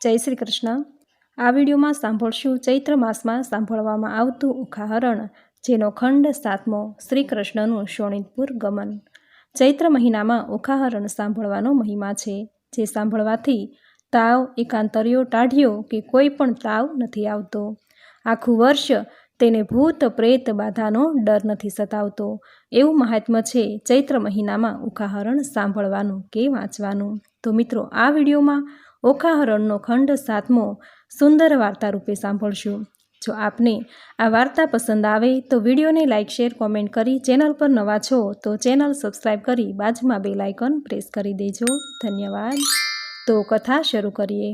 જય શ્રી કૃષ્ણ. આ વિડીયોમાં સાંભળશું ચૈત્ર માસમાં સાંભળવામાં આવતું ઉખાહરણ, જેનો ખંડ સાતમો શ્રી કૃષ્ણનું શોણિતપુર ગમન. ચૈત્ર મહિનામાં ઉખાહરણ સાંભળવાનો મહિમા છે, જે સાંભળવાથી તાવ, એકાંતરિયો ટાઢ્યો કે કોઈ પણ તાવ નથી આવતો. આખું વર્ષ તેને ભૂત, પ્રેત, બાધાનો ડર નથી સતાવતો. એવું મહાત્મ્ય છે ચૈત્ર મહિનામાં ઉખાહરણ સાંભળવાનું કે વાંચવાનું. તો મિત્રો, આ વિડીયોમાં ઓખાહરણનો ખંડ સાતમો સુંદર વાર્તા રૂપે સાંભળશું. જો આપને આ વાર્તા પસંદ આવે તો વિડીયોને લાઇક, શેર, કોમેન્ટ કરી ચેનલ પર નવા છો તો ચેનલ સબસ્ક્રાઈબ કરી બાજુમાં બે લાઇકન પ્રેસ કરી દેજો. ધન્યવાદ. તો કથા શરૂ કરીએ.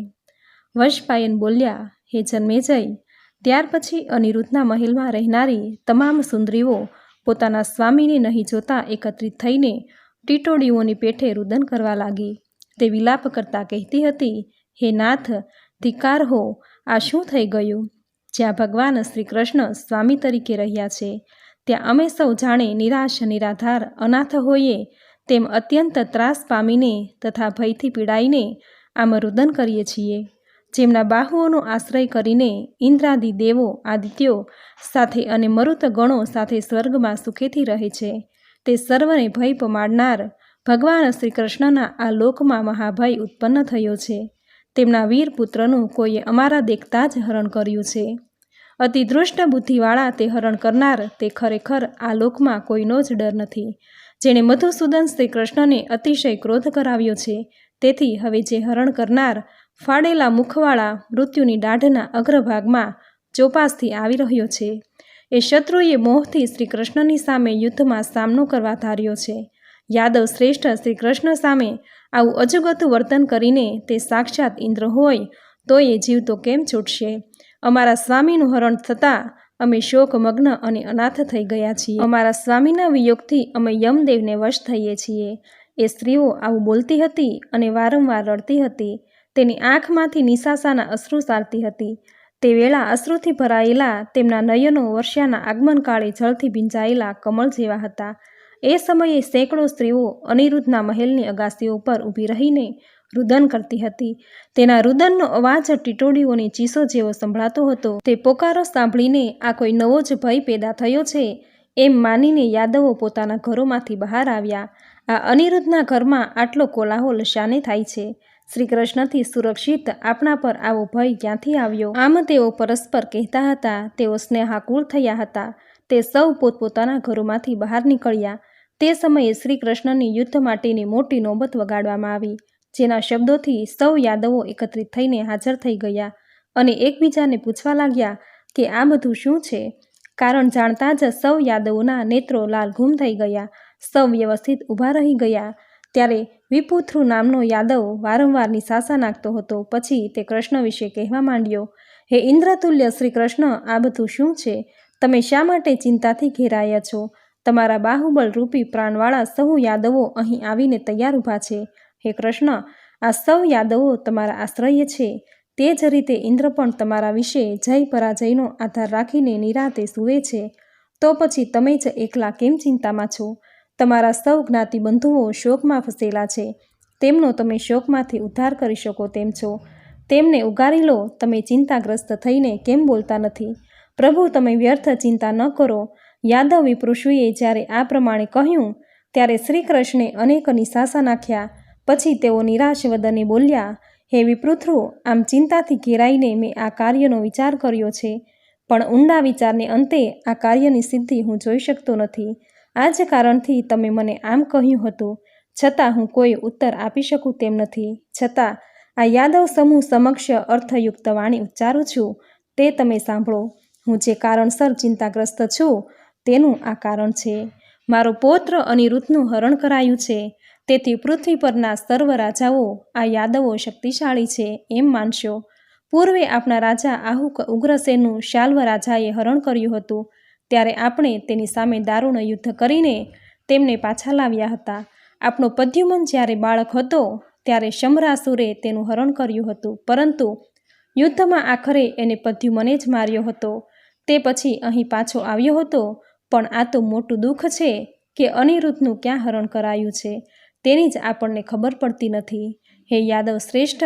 વશપાયન બોલ્યા, હે જન્મેજય, ત્યાર પછી અનિરુદ્ધના મહેલમાં રહેનારી તમામ સુંદરીઓ પોતાના સ્વામીને નહીં જોતા એકત્રિત થઈને ટીટોડીઓની પેઠે રુદન કરવા લાગી. તે વિલાપ કરતાં કહેતી હતી, હે નાથ, ધિકાર હો, આ શું થઈ ગયું? જ્યાં ભગવાન શ્રી કૃષ્ણ સ્વામી તરીકે રહ્યા છે, ત્યાં અમે સૌ જાણે નિરાશ નિરાધાર અનાથ હોઈએ, તેમ અત્યંત ત્રાસ પામીને તથા ભયથી પીડાઈને આમ રુદન કરીએ છીએ. જેમના બાહુઓનો આશ્રય કરીને ઇન્દ્રાદિ દેવો આદિત્યો સાથે અને મરુત ગણો સાથે સ્વર્ગમાં સુખેથી રહે છે. તે સર્વને ભય પમાડનાર ભગવાન શ્રી કૃષ્ણના આ લોકમાં મહાભય ઉત્પન્ન થયો છે. તેમના વીર પુત્રનું કોઈએ અમારા દેખતા જ હરણ કર્યું છે. અતિ દૃષ્ટ બુદ્ધિવાળા તે હરણ કરનાર તે ખરેખર આ લોકમાં કોઈનો જ ડર નથી. જેણે મધુસૂદન શ્રી કૃષ્ણને અતિશય ક્રોધ કરાવ્યો છે. તેથી હવે જે હરણ કરનાર ફાડેલા મુખવાળા મૃત્યુની દાઢના અગ્રભાગમાં ચોપાસથી આવી રહ્યો છે. એ શત્રુએ મોહથી શ્રી કૃષ્ણની સામે યુદ્ધમાં સામનો કરવા ધાર્યો છે. યાદવ શ્રેષ્ઠ શ્રી કૃષ્ણ સામે આવું અજગતું વર્તન કરીને તે સાક્ષાત ઇન્દ્ર હોય તો એ જીવ તો કેમ છૂટશે? અમારા સ્વામીનું હરણ થતાં અમે શોકમગ્ન અને અનાથ થઈ ગયા છીએ. અમારા સ્વામીના વિયોગથી અમે યમદેવને વશ થઈએ છીએ. એ સ્ત્રીઓ આવું બોલતી હતી અને વારંવાર રડતી હતી. તેની આંખમાંથી નિશાસાના અશ્રુ સારતી હતી. તે વેળા અશ્રુથી ભરાયેલા તેમના નયનો વર્ષાના આગમનકાળે જળથી ભીંજાયેલા કમળ જેવા હતા. એ સમયે સેંકડો સ્ત્રીઓ અનિરુદ્ધના મહેલની અગાસીઓ પર ઊભી રહીને રુદન કરતી હતી. તેના રુદનનો અવાજ ટીટોડીઓની ચીસો જેવો સંભળાતો હતો. તે પોકારો સાંભળીને આ કોઈ નવો જ ભય પેદા થયો છે એમ માનીને યાદવો પોતાના ઘરોમાંથી બહાર આવ્યા. આ અનિરુદ્ધના ઘરમાં આટલો કોલાહોલ શાને થાય છે? શ્રી કૃષ્ણથી સુરક્ષિત આપણા પર આવો ભય ક્યાંથી આવ્યો? આમ તેઓ પરસ્પર કહેતા હતા, તેઓ સ્નેહાકુળ થયા હતા. તે સૌ પોતપોતાના ઘરોમાંથી બહાર નીકળ્યા. તે સમયે શ્રી કૃષ્ણની યુદ્ધ માટેની મોટી નોબત વગાડવામાં આવી, જેના શબ્દોથી સૌ યાદવો એકત્રિત થઈને હાજર થઈ ગયા અને એકબીજાને પૂછવા લાગ્યા કે આ બધું શું છે? કારણ જાણતા જ સૌ યાદવોના નેત્રો લાલઘૂમ થઈ ગયા, સૌ વ્યવસ્થિત ઊભા રહી ગયા. ત્યારે વિપુથ્રુ નામનો યાદવ વારંવાર નિશાસા નાખતો હતો, પછી તે કૃષ્ણ વિશે કહેવા માંડ્યો, હે ઇન્દ્રતુલ્ય શ્રી કૃષ્ણ આ બધું શું છે? તમે શા માટે ચિંતાથી ઘેરાયા છો? તમારા બાહુબલ રૂપી પ્રાણવાળા સહુ યાદવો અહીં આવીને તૈયાર ઊભા છે. હે કૃષ્ણ, આ સૌ યાદવો તમારા આશ્રય છે. તે જ રીતે ઇન્દ્ર પણ તમારા વિશે જય પરાજયનો આધાર રાખીને નિરાતે સૂવે છે. તો પછી તમે જ એકલા કેમ ચિંતામાં છો? તમારા સૌ જ્ઞાતિ બંધુઓ શોકમાં ફસેલા છે. તેમનો તમે શોકમાંથી ઉદ્ધાર કરી શકો તેમ છો. તેમને ઉગારી લો, તમે ચિંતાગ્રસ્ત થઈને કેમ બોલતા નથી? પ્રભુ, તમે વ્યર્થ ચિંતા ન કરો. યાદવ વિપૃષુએ જ્યારે આ પ્રમાણે કહ્યું, ત્યારે શ્રી કૃષ્ણે અનેક નિશાસા નાખ્યા. પછી તેઓ નિરાશ વદને બોલ્યા, હે વિપૃથ્રુ આમ ચિંતાથી ઘેરાઈને મેં આ કાર્યનો વિચાર કર્યો છે. પણ ઊંડા વિચારને અંતે આ કાર્યની સિદ્ધિ હું જોઈ શકતો નથી. આ જ કારણથી તમે મને આમ કહ્યું હતું. છતાં હું કોઈ ઉત્તર આપી શકું તેમ નથી. છતાં, આ યાદવ સમૂહ સમક્ષ અર્થયુક્ત વાણી ઉચ્ચારું છું. તે તમે સાંભળો. હું જે કારણસર ચિંતાગ્રસ્ત છું તેનું આ કારણ છે. મારો પૌત્ર અનિરુદ્ધનું હરણ કરાયું છે. તેથી પૃથ્વી પરના સર્વ રાજાઓ આ યાદવો શક્તિશાળી છે એમ માનશો. પૂર્વે આપણા રાજા આહુક ઉગ્રસેનનું શાલ્વ રાજાએ હરણ કર્યું હતું. ત્યારે આપણે તેની સામે દારૂણ યુદ્ધ કરીને તેમને પાછા લાવ્યા હતા. આપણો પદ્યુમન જ્યારે બાળક હતો, ત્યારે શમરાસુરે તેનું હરણ કર્યું હતું. પરંતુ યુદ્ધમાં આખરે એને પદ્યુમને જ માર્યો હતો. તે પછી અહીં પાછો આવ્યો હતો. પણ આ તો મોટું દુઃખ છે કે અનિરુદ્ધનું ક્યાં હરણ કરાયું છે? તેની જ આપણને ખબર પડતી નથી. હે યાદવ શ્રેષ્ઠ,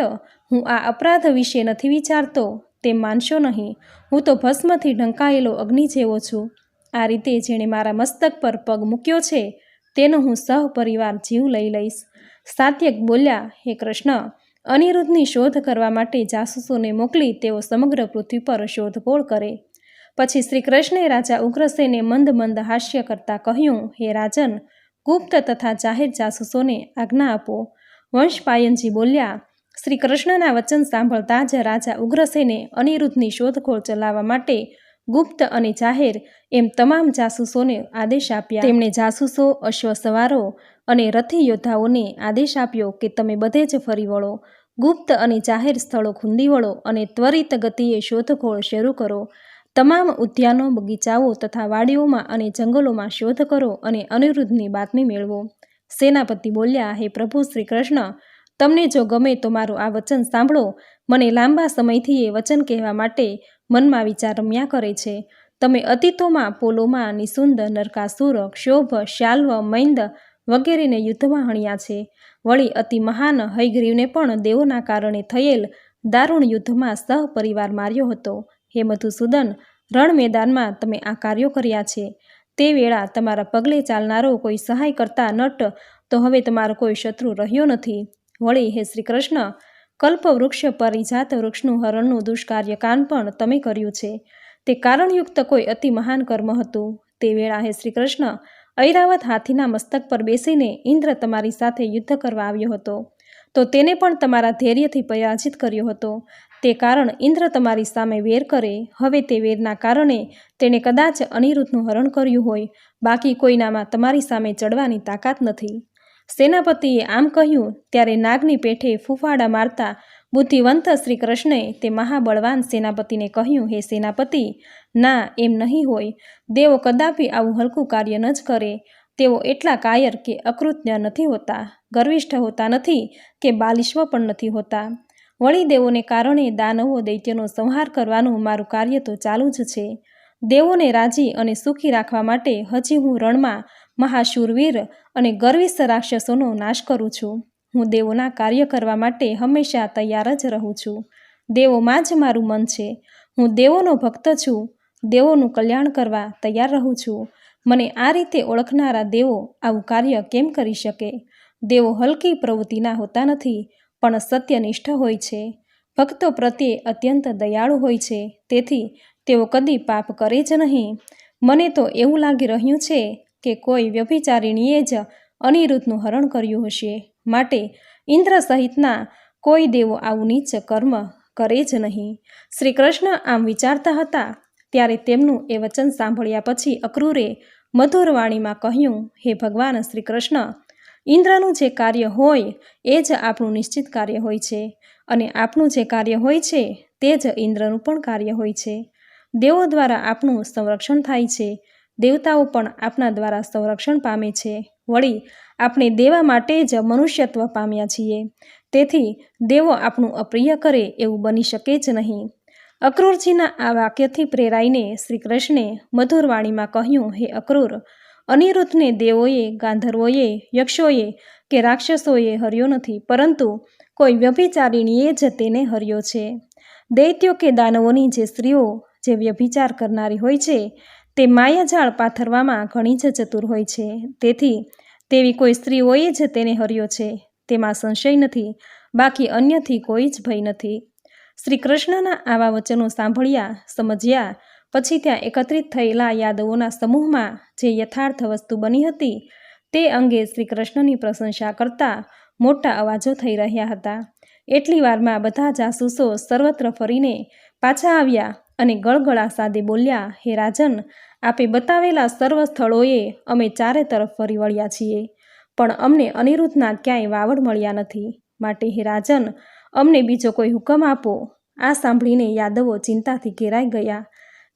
હું આ અપરાધ વિશે નથી વિચારતો, તેમ માનશો નહીં. હું તો ભસ્મથી ઢંકાયેલો અગ્નિ જેવો છું. આ રીતે જેણે મારા મસ્તક પર પગ મૂક્યો છે, તેનો હું સહપરિવાર જીવ લઈ લઈશ. સાત્યક બોલ્યા, હે કૃષ્ણ, અનિરુદ્ધની શોધ કરવા માટે જાસૂસોને મોકલી તેઓ સમગ્ર પૃથ્વી પર શોધખોળ કરે. પછી શ્રી કૃષ્ણે રાજા ઉગ્રસેને મંદ મંદ હાસ્ય કરતા કહ્યું, હે રાજન, ગુપ્ત તથા જાહેર જાસૂસોને આજ્ઞા આપો. વંશપાયનજી બોલ્યા શ્રી કૃષ્ણના વચન સાંભળતા જ રાજા ઉગ્રસેને અનિરુદ્ધની શોધખોળ ચલાવવા માટે ગુપ્ત અને જાહેર એમ તમામ જાસૂસોને આદેશ આપ્યા. તેમણે જાસૂસો, અશ્વસવારો અને રથી યોદ્ધાઓને આદેશ આપ્યો કે તમે બધે જ ફરી વળો. ગુપ્ત અને જાહેર સ્થળો ખૂંદી વળો અને ત્વરિત ગતિએ શોધખોળ શરૂ કરો. તમામ ઉદ્યાનો, બગીચાઓ તથા વાડીઓમાં અને જંગલોમાં શોધ કરો અને અનિરુદ્ધની બાતમી મેળવો. સેનાપતિ બોલ્યા, હે પ્રભુ શ્રી કૃષ્ણ, તમને જો ગમે તો મારું આ વચન સાંભળો. મને લાંબા સમયથી એ વચન કહેવા માટે મનમાં વિચાર રમ્યા કરે છે. તમે અતીતોમાં પોલોમાં નિસુંદ, નરકાસુર, ક્ષોભ, શાલ્વ, મૈંદ વગેરેને યુદ્ધમાં હણ્યા છે. વળી અતિ મહાન હયગ્રીવને પણ દેવોના કારણે થયેલ દારૂણ યુદ્ધમાં સહપરિવાર માર્યો હતો. હે મધુસૂદન રણ મેદાનમાં તમે આ કાર્યો કર્યા છે. તે વેળા તમારા પગલે ચાલનારો કોઈ સહાય કરતા નટ, તો હવે તમારો કોઈ શત્રુ રહ્યો નથી. વળી, હે શ્રી કૃષ્ણ કલ્પવૃક્ષ પરિજાત વૃક્ષનું હરણનું દુષ્કાર્ય કાન પણ તમે કર્યું છે. તે કારણયુક્ત કોઈ અતિ મહાન કર્મ હતું. તે વેળા, હે શ્રી કૃષ્ણ ઐરાવત હાથીના મસ્તક પર બેસીને ઇન્દ્ર તમારી સાથે યુદ્ધ કરવા આવ્યો હતો. તો તેને પણ તમારા ધૈર્યથી પરાજિત કર્યો હતો. તે કારણ ઇન્દ્ર તમારી સામે વેર કરે. હવે તે વેરના કારણે તેણે કદાચ અનિરુદ્ધનું હરણ કર્યું હોય. બાકી કોઈનામાં તમારી સામે ચડવાની તાકાત નથી. સેનાપતિએ આમ કહ્યું, ત્યારે નાગની પેઠે ફૂફાડા મારતા બુદ્ધિવંત શ્રી કૃષ્ણે તે મહાબળવાન સેનાપતિને કહ્યું, હે સેનાપતિ, ના, એમ નહીં હોય. દેવો કદાપી આવું હલકું કાર્ય ન જ કરે. તેઓ એટલા કાયર કે અકૃત્ય નથી હોતા. ગર્વિષ્ઠ હોતા નથી કે બાલિશ્વ પણ નથી હોતા. વળી દેવોને કારણે દાનવો દૈત્યનો સંહાર કરવાનું મારું કાર્ય તો ચાલુ જ છે. દેવોને રાજી અને સુખી રાખવા માટે હજી હું રણમાં મહાશૂરવીર અને ગર્વિષ્ઠ રાક્ષસોનો નાશ કરું છું. હું દેવોના કાર્ય કરવા માટે હંમેશા તૈયાર જ રહું છું. દેવોમાં જ મારું મન છે. હું દેવોનો ભક્ત છું. દેવોનું કલ્યાણ કરવા તૈયાર રહું છું. મને આ રીતે ઓળખનારા દેવો આવું કાર્ય કેમ કરી શકે? દેવો હલકી પ્રવૃત્તિના હોતા નથી. પણ સત્યનિષ્ઠ હોય છે. ભક્તો પ્રત્યે અત્યંત દયાળુ હોય છે. તેથી તેઓ કદી પાપ કરે જ નહીં. મને તો એવું લાગી રહ્યું છે કે કોઈ વ્યભિચારિણીએ જ અનિરુદ્ધનું હરણ કર્યું હશે. માટે ઇન્દ્ર સહિતના કોઈ દેવો આવું નીચ કર્મ કરે જ નહીં. શ્રી કૃષ્ણ આમ વિચારતા હતા, ત્યારે તેમનું એ વચન સાંભળ્યા પછી અક્રૂરે મધુર વાણીમાં કહ્યું, હે ભગવાન શ્રી કૃષ્ણ ઇન્દ્રનું જે કાર્ય હોય એ જ આપણું નિશ્ચિત કાર્ય હોય છે અને આપણું જે કાર્ય હોય છે તે જ ઇન્દ્રનું પણ કાર્ય હોય છે. દેવો દ્વારા આપણું સંરક્ષણ થાય છે. દેવતાઓ પણ આપણા દ્વારા સંરક્ષણ પામે છે. વળી, આપણે દેવા માટે જ મનુષ્યત્વ પામ્યા છીએ. તેથી, દેવો આપણું અપ્રિય કરે એવું બની શકે જ નહીં. અક્રૂરજીના આ વાક્યથી પ્રેરાઈને શ્રી કૃષ્ણે મધુર વાણીમાં કહ્યું, હે અક્રૂર અનિરુદ્ધને દેવોએ, ગાંધર્વોએ, યક્ષોએ કે રાક્ષસોએ હર્યો નથી, પરંતુ કોઈ વ્યભિચારિણીએ જ તેને હર્યો છે. દૈત્યો કે દાનવોની જે સ્ત્રીઓ જે વ્યભિચાર કરનારી હોય છે, તે માયાજાળ પાથરવામાં ઘણી જ ચતુર હોય છે. તેથી તેવી કોઈ સ્ત્રીઓએ જ તેને હર્યો છે. તેમાં સંશય નથી, બાકી અન્યથી કોઈ જ ભય નથી. શ્રી કૃષ્ણના આવા વચનો સાંભળ્યા, સમજ્યા પછી ત્યાં એકત્રિત થયેલા યાદવોના સમૂહમાં જે યથાર્થ વસ્તુ બની હતી, તે અંગે શ્રી કૃષ્ણની પ્રશંસા કરતા મોટા અવાજો થઈ રહ્યા હતા. એટલી વારમાં બધા જાસૂસો સર્વત્ર ફરીને પાછા આવ્યા અને ગળગળા સાદે બોલ્યા, હે રાજન, આપે બતાવેલા સર્વ સ્થળોએ અમે ચારે તરફ ફરી વળ્યા છીએ, પણ અમને અનિરુદ્ધના ક્યાંય વાવડ મળ્યા નથી. માટે હે રાજન, અમને બીજો કોઈ હુકમ આપો. આ સાંભળીને યાદવો ચિંતાથી ઘેરાઈ ગયા.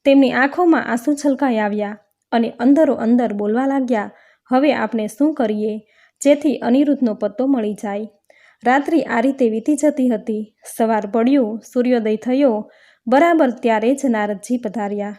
તેમની આંખોમાં આંસુ છલકાઈ આવ્યા અને અંદરો અંદર બોલવા લાગ્યા, હવે આપણે શું કરીએ? જેથી અનિરુદ્ધનો પત્તો મળી જાય. રાત્રિ આ રીતે વીતી જતી હતી. સવાર પડ્યું, સૂર્યોદય થયો, બરાબર ત્યારે જ નારદજી પધાર્યા.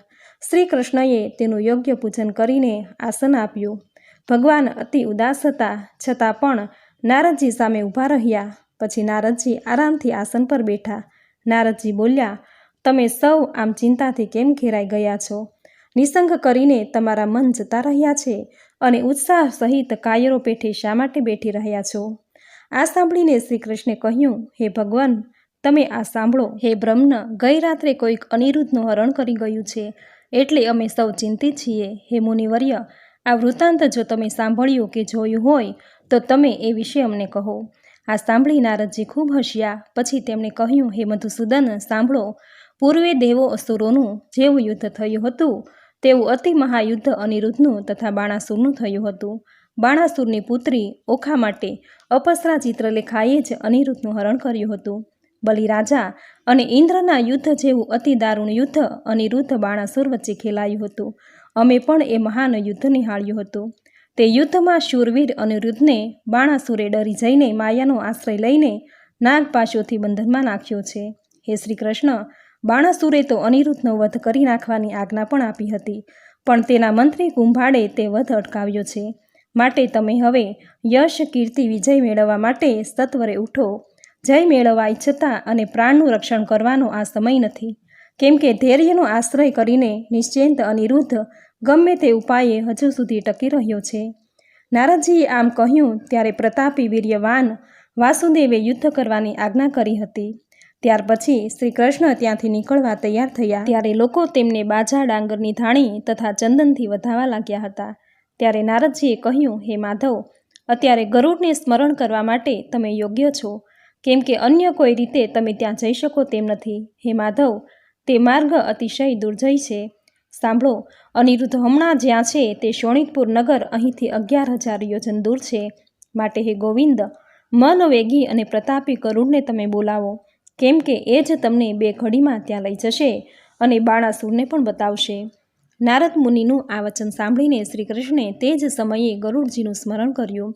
શ્રી કૃષ્ણએ તેનું યોગ્ય પૂજન કરીને આસન આપ્યું. ભગવાન અતિ ઉદાસ હતા, છતાં પણ નારદજી સામે ઊભા રહ્યા. પછી નારદજી આરામથી આસન પર બેઠા. નારદજી બોલ્યા તમે સૌ આમ ચિંતાથી કેમ ઘેરાઈ ગયા છો? નિસંગ કરીને તમારા મન જતા રહ્યા છે અને ઉત્સાહ સહિત કાયરો પેઠે શા માટે બેઠી રહ્યા છો? આ સાંભળીને શ્રી કૃષ્ણે કહ્યું, હે ભગવાન, તમે આ સાંભળો. હે બ્રહ્મન ગઈ રાત્રે કોઈક અનિરુદ્ધનું હરણ કરી ગયું છે. એટલે અમે સૌ ચિંતિત છીએ. હે મુનિવર્ય, આ વૃત્તાંત જો તમે સાંભળ્યું કે જોયું હોય, તો તમે એ વિશે અમને કહો. આ સાંભળી નારદજી ખૂબ હસ્યા પછી તેમણે કહ્યું, હે મધુસૂદન, સાંભળો. પૂર્વે દેવો અસુરોનું જેવું યુદ્ધ થયું હતું, તેવું અતિ મહાયુદ્ધ અનિરુદ્ધનું તથા બાણાસુરનું થયું હતું. બાણાસુરની પુત્રી ઓખા માટે અપસરા ચિત્રલેખાએ જ અનિરુદ્ધનું હરણ કર્યું હતું. બલિરાજા અને ઇન્દ્રના યુદ્ધ જેવું અતિ દારૂણ યુદ્ધ અનિરુદ્ધ બાણાસુર વચ્ચે ખેલાયું હતું. અમે પણ એ મહાન યુદ્ધ નિહાળ્યું હતું. તે યુદ્ધમાં શૂરવીર અનિરુદ્ધને બાણાસુરે ડરી જઈને માયાનો આશ્રય લઈને નાગપાશોથી બંધનમાં નાખ્યો છે. હે શ્રી કૃષ્ણ બાણાસુરે તો અનિરુદ્ધનો વધ કરી નાખવાની આજ્ઞા પણ આપી હતી. પણ તેના મંત્રી કુંભાડે તે વધ અટકાવ્યો છે. માટે તમે હવે યશ કીર્તિ વિજય મેળવવા માટે સત્વરે ઉઠો. જય મેળવવા ઈચ્છતા અને પ્રાણનું રક્ષણ કરવાનો આ સમય નથી. કેમ કે ધૈર્યનો આશ્રય કરીને નિશ્ચિંત અનિરુદ્ધ ગમે તે ઉપાયે હજુ સુધી ટકી રહ્યો છે. નારદજીએ આમ કહ્યું ત્યારે પ્રતાપી વીર્યવાન વાસુદેવે યુદ્ધ કરવાની આજ્ઞા કરી હતી. ત્યાર પછી શ્રી કૃષ્ણ ત્યાંથી નીકળવા તૈયાર થયા. ત્યારે લોકો તેમને બાજા ડાંગરની ધાણી તથા ચંદનથી વધાવા લાગ્યા હતા. ત્યારે નારદજીએ કહ્યું, હે માધવ, અત્યારે ગરુડને સ્મરણ કરવા માટે તમે યોગ્ય છો. કેમ કે અન્ય કોઈ રીતે તમે ત્યાં જઈ શકો તેમ નથી. હે માધવ, તે માર્ગ અતિશય દુર્જય છે. સાંભળો, અનિરુદ્ધ હમણાં જ્યાં છે તે શોણિતપુર નગર અહીંથી અગિયાર હજાર યોજન દૂર છે. માટે હે ગોવિંદ મનવેગી અને પ્રતાપી કરુણને તમે બોલાવો. કેમ કે એ જ તમને બે ઘડીમાં ત્યાં લઈ જશે અને બાણાસુરને પણ બતાવશે. નારદ મુનિનું આ વચન સાંભળીને શ્રી કૃષ્ણે તે જ સમયે ગરુડજીનું સ્મરણ કર્યું.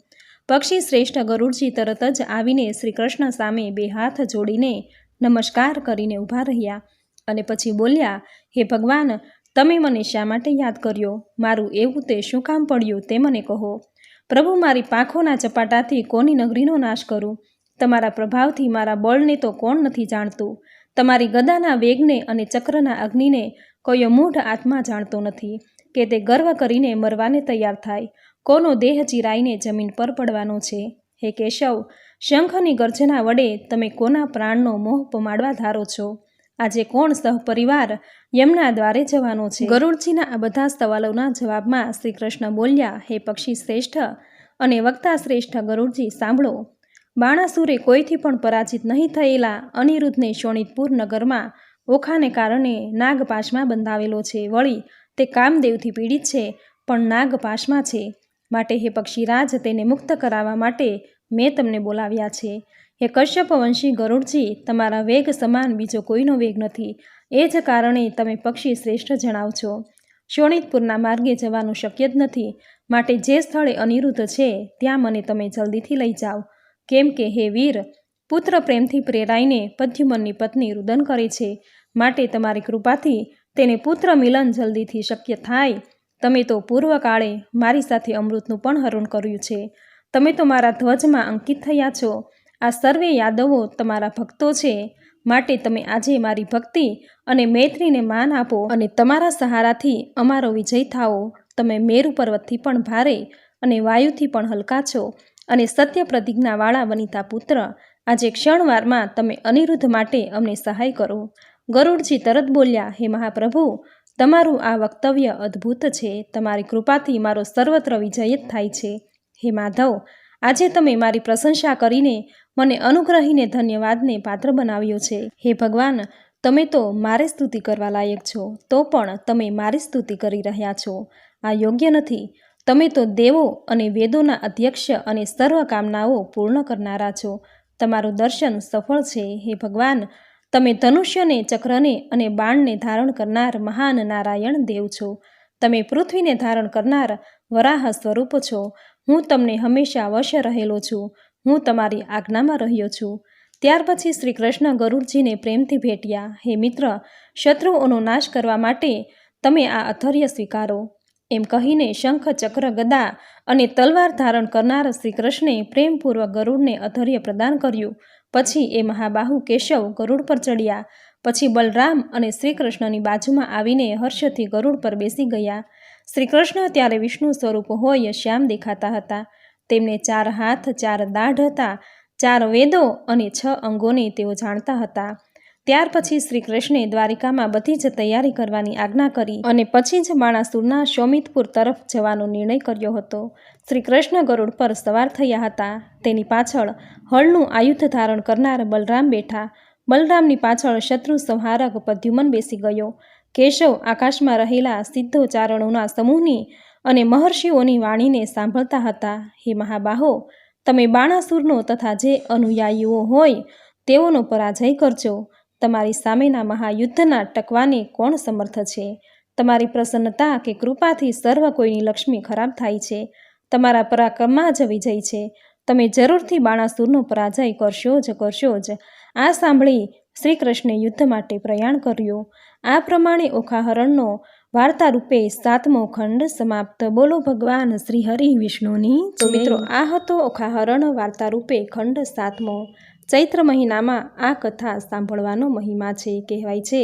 પક્ષી શ્રેષ્ઠ ગરુડજી તરત જ આવીને શ્રી કૃષ્ણ સામે બે હાથ જોડીને નમસ્કાર કરીને ઊભા રહ્યા અને પછી બોલ્યા, હે ભગવાન, તમે મને શા માટે યાદ કર્યો? મારું એવું તે શું કામ પડ્યું તે મને કહો. પ્રભુ મારી પાંખોના ચપાટાથી કોની નગરીનો નાશ કરું? તમારા પ્રભાવથી મારા બળને તો કોણ નથી જાણતું. તમારી ગદાના વેગને અને ચક્રના અગ્નિને કોઈ મૂઢ આત્મા જાણતો નથી કે તે ગર્વ કરીને મરવાને તૈયાર થાય. કોનો દેહ ચીરાઈને જમીન પર પડવાનો છે? હે કેશવ, શંખની ગર્જના વડે તમે કોના પ્રાણનો મોહ પમાડવા ધારો છો? આજે કોણ સહપરિવાર યમના દ્વારે જવાનો છે? ગરુડજીના આ બધા સવાલોના જવાબમાં શ્રી કૃષ્ણ બોલ્યા, હે પક્ષી શ્રેષ્ઠ? અને વક્તા શ્રેષ્ઠ ગરુડજી, સાંભળો. બાણાસુરે કોઈથી પણ પરાજિત નહીં થયેલા અનિરુદ્ધને શોણિતપુર નગરમાં ઓખાને કારણે નાગપાશમાં બંધાવેલો છે. વળી, તે કામદેવથી પીડિત છે, પણ નાગપાશમાં છે. માટે હે પક્ષીરાજ, તેને મુક્ત કરાવવા માટે મેં તમને બોલાવ્યા છે. હે કશ્યપ વંશી ગરુડજી, તમારા વેગ સમાન બીજો કોઈનો વેગ નથી. એ જ કારણે તમે પક્ષી શ્રેષ્ઠ જણાવ છો. શોણિતપુરના માર્ગે જવાનું શક્ય જ નથી. માટે જે સ્થળે અનિરુદ્ધ છે, ત્યાં મને તમે જલ્દીથી લઈ જાઓ. કેમ કે હે વીર, પુત્ર પ્રેમથી પ્રેરાઈને પદ્યુમનની પત્ની રુદન કરે છે. માટે તમારી કૃપાથી તેને પુત્ર મિલન જલ્દીથી શક્ય થાય. તમે તો પૂર્વકાળે મારી સાથે અમૃતનું પણ હરણ કર્યું છે. તમે તો મારા ધ્વજમાં અંકિત થયા છો. આ સર્વે યાદવો તમારા ભક્તો છે. માટે તમે આજે મારી ભક્તિ અને મૈત્રીને માન આપો અને તમારા સહારાથી અમારો વિજય થાઓ. તમે મેરુ પર્વતથી પણ ભારે અને વાયુથી પણ હલકા છો. અને સત્ય પ્રતિજ્ઞાવાળા વનિતા પુત્ર, આજે ક્ષણવારમાં તમે અનિરુદ્ધ માટે અમને સહાય કરો. ગરુડજી તરત બોલ્યા, હે મહાપ્રભુ, તમારું આ વક્તવ્ય અદ્ભુત છે. તમારી કૃપાથી મારો સર્વત્ર વિજય જ થાય છે. હે માધવ, આજે તમે મારી પ્રશંસા કરીને મને અનુગ્રહીને ધન્યવાદને પાત્ર બનાવ્યો છે. હે ભગવાન, તમે તો મારે સ્તુતિ કરવા લાયક છો, તો પણ તમે મારી સ્તુતિ કરી રહ્યા છો. આ યોગ્ય નથી. તમે તો દેવો અને વેદોના અધ્યક્ષ અને સર્વ કામનાઓ પૂર્ણ કરનારા છો. તમારું દર્શન સફળ છે, હે ભગવાન. તમે ધનુષ્યને, ચક્રને અને બાણને ધારણ કરનાર મહાન નારાયણ દેવ છો. તમે પૃથ્વીને ધારણ કરનાર વરાહ સ્વરૂપ છો. હું તમને હંમેશા વશ રહેલો છું. હું તમારી આજ્ઞામાં રહ્યો છું. ત્યાર પછી શ્રી કૃષ્ણ ગરુડજીને પ્રેમથી ભેટ્યા, હે મિત્ર, શત્રુઓનો નાશ કરવા માટે તમે આ અથર્ય સ્વીકારો. એમ કહીને શંખ, ચક્ર, ગદા અને તલવાર ધારણ કરનાર શ્રીકૃષ્ણે પ્રેમપૂર્વક ગરુડને અધૈર્ય પ્રદાન કર્યું. પછી એ મહાબાહુ કેશવ ગરુડ પર ચડ્યા. પછી બલરામ અને શ્રીકૃષ્ણની બાજુમાં આવીને હર્ષથી ગરુડ પર બેસી ગયા. શ્રીકૃષ્ણ ત્યારે વિષ્ણુ સ્વરૂપ હોય શ્યામ દેખાતા હતા. તેમને ચાર હાથ, ચાર દાઢ હતા. ચાર વેદો અને છ અંગોને તેઓ જાણતા હતા. ત્યાર પછી શ્રી કૃષ્ણે દ્વારિકામાં બધી જ તૈયારી કરવાની આજ્ઞા કરી અને પછી જ બાણાસુરના શોમિતપુર તરફ જવાનો નિર્ણય કર્યો હતો. શ્રી કૃષ્ણ ગરુડ પર સવાર થયા હતા. તેની પાછળ હળનું આયુધ ધારણ કરનાર બલરામ બેઠા. બલરામની પાછળ શત્રુ સંહારક પદ્યુમન બેસી ગયો. કેશવ આકાશમાં રહેલા સિદ્ધો ચારણોના સમૂહની અને મહર્ષિઓની વાણીને સાંભળતા હતા. હે મહાબાહો, તમે બાણાસુરનો તથા જે અનુયાયીઓ હોય તેઓનો પરાજય કરજો. તમારી સામેના મહાયુદ્ધના ટકવાને કોણ સમર્થ છે? તમારી પ્રસન્નતા કે કૃપાથી સર્વ કોઈની લક્ષ્મી ખરાબ થાય છે. તમારા પરાક્રમમાં જ વિજય છે. તમે જરૂરથી બાણાસુરનો પરાજય કરશો જ કરશો જ. આ સાંભળી શ્રી કૃષ્ણે યુદ્ધ માટે પ્રયાણ કર્યું. આ પ્રમાણે ઓખાહરણનો વાર્તા રૂપે સાતમો ખંડ સમાપ્ત. બોલો ભગવાન શ્રી હરિ વિષ્ણુની. તો મિત્રો આ હતો ઓખાહરણ વાર્તા રૂપે ખંડ સાતમો. ચૈત્ર મહિનામાં આ કથા સાંભળવાનો મહિમા છે. કહેવાય છે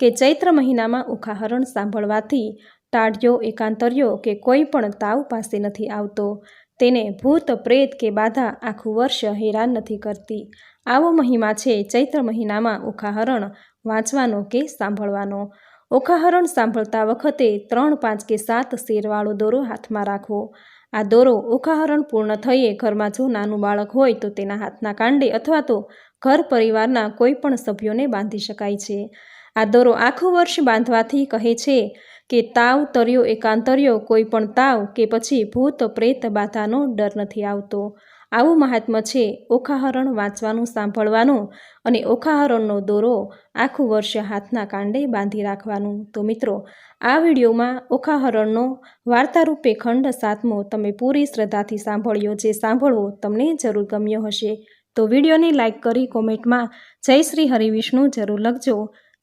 કે ચૈત્ર મહિનામાં ઉખાહરણ સાંભળવાથી ટાઢ્યો, એકાંતર્યો કે કોઈ પણ તાવ પાસે નથી આવતો. તેને ભૂત, પ્રેત કે બાધા આખું વર્ષ હેરાન નથી કરતી. આવો મહિમા છે ચૈત્ર મહિનામાં ઉખાહરણ વાંચવાનો કે સાંભળવાનો. ઉખાહરણ સાંભળતા વખતે ત્રણ, પાંચ કે સાત શેરવાળો દોરો હાથમાં રાખવો. આ દોરો ઉખાહરણ પૂર્ણ થઈએ ઘરમાં જો નાનું બાળક હોય તો તેના હાથના કાંડે અથવા તો ઘર પરિવારના કોઈ પણ સભ્યોને બાંધી શકાય છે. આ દોરો આખું વર્ષ બાંધવાથી કહે છે કે તાવ, તર્યો, એકાંતર્યો, કોઈ પણ તાવ કે પછી ભૂત, પ્રેત, બાધાનો ડર નથી આવતો. આવું મહાત્મ્ય છે ઓખાહરણ વાંચવાનું, સાંભળવાનું અને ઓખાહરણનો દોરો આખું વર્ષ હાથના કાંડે બાંધી રાખવાનું. તો મિત્રો, આ વિડીયોમાં ઓખાહરણનો વાર્તારૂપે ખંડ સાતમો તમે પૂરી શ્રદ્ધાથી સાંભળ્યો જે સાંભળવો તમને જરૂર ગમ્યો હશે. તો વિડીયોને લાઇક કરી કોમેન્ટમાં જય શ્રી હરિવિષ્ણુ જરૂર લખજો.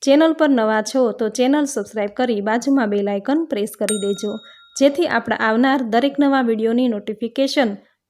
ચેનલ પર નવા છો તો ચેનલ સબસ્ક્રાઈબ કરી બાજુમાં બે લાઇકન પ્રેસ કરી દેજો. જેથી આપણા આવનાર દરેક નવા વિડીયોની નોટિફિકેશન